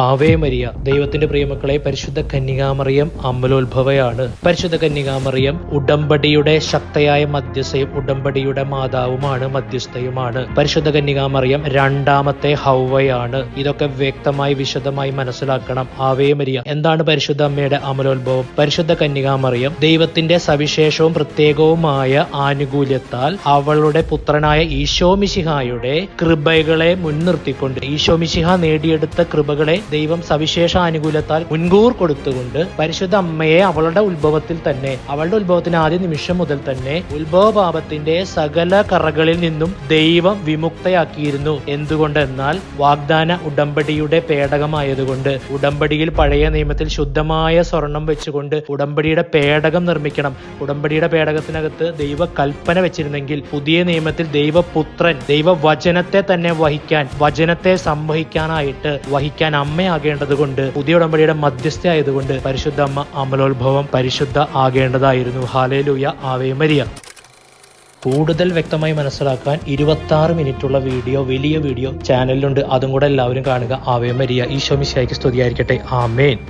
Ave Maria ദൈവത്തിന്റെ പ്രിയമക്കളെ പരിശുദ്ധ കന്യകാമറിയം അമലോത്ഭവയാണ്. പരിശുദ്ധ കന്യകാമറിയം ഉടമ്പടിയുടെ ശക്തയായ മധ്യസ്ഥയും ഉടമ്പടിയുടെ മാതാവുമാണ് മധ്യസ്ഥയുമാണ്. പരിശുദ്ധ കന്യകാമറിയം രണ്ടാമത്തെ ഹൗവയാണ്. ഇതൊക്കെ വ്യക്തമായി വിശദമായി മനസ്സിലാക്കണം. ആവേ മരിയ എന്താണ് പരിശുദ്ധ അമ്മയുടെ അമലോത്ഭവം? പരിശുദ്ധ കന്യകാമറിയം ദൈവത്തിന്റെ സവിശേഷവും പ്രത്യേകവുമായ ആനുകൂല്യത്താൽ അവളുടെ പുത്രനായ ഈശോ മിശിഹായുടെ കൃപകളെ മുൻനിർത്തിക്കൊണ്ട് ഈശോ മിശിഹ നേടിയെടുത്ത കൃപകളെ ദൈവം സവിശേഷ ആനുകൂല്യത്താൽ മുൻകൂർ കൊടുത്തുകൊണ്ട് പരിശുദ്ധ അമ്മയെ അവളുടെ ഉത്ഭവത്തിൽ തന്നെ അവളുടെ ഉത്ഭവത്തിന് ആദ്യ നിമിഷം മുതൽ തന്നെ ഉത്ഭവപാപത്തിന്റെ സകല കറകളിൽ നിന്നും ദൈവം വിമുക്തയാക്കിയിരുന്നു. എന്തുകൊണ്ടെന്നാൽ വാഗ്ദാന ഉടമ്പടിയുടെ പേടകമായതുകൊണ്ട് ഉടമ്പടിയിൽ പഴയ നിയമത്തിൽ ശുദ്ധമായ സ്വർണം വെച്ചുകൊണ്ട് ഉടമ്പടിയുടെ പേടകം നിർമ്മിക്കണം. ഉടമ്പടിയുടെ പേടകത്തിനകത്ത് ദൈവ കൽപ്പന വെച്ചിരുന്നെങ്കിൽ പുതിയ നിയമത്തിൽ ദൈവപുത്രൻ ദൈവവചനത്തെ തന്നെ വഹിക്കാൻ വചനത്തെ സംവഹിക്കാനായിട്ട് വഹിക്കാൻ അമ്മയാകേണ്ടത് കൊണ്ട് പുതിയ ഉടമ്പടിയുടെ മധ്യസ്ഥ ആയതുകൊണ്ട് പരിശുദ്ധ അമ്മ അമലോത്ഭവം പരിശുദ്ധ ആകേണ്ടതായിരുന്നു. Hallelujah Ave Maria. കൂടുതൽ വ്യക്തമായി മനസ്സിലാക്കാൻ ഇരുപത്തി മിനിറ്റുള്ള വീഡിയോ വലിയ വീഡിയോ ചാനലിലുണ്ട്. അതും കൂടെ എല്ലാവരും കാണുക. Ave Maria. ഈശോ മിശ്രയ്ക്ക് സ്തുതിയായിരിക്കട്ടെ. ആമേൻ.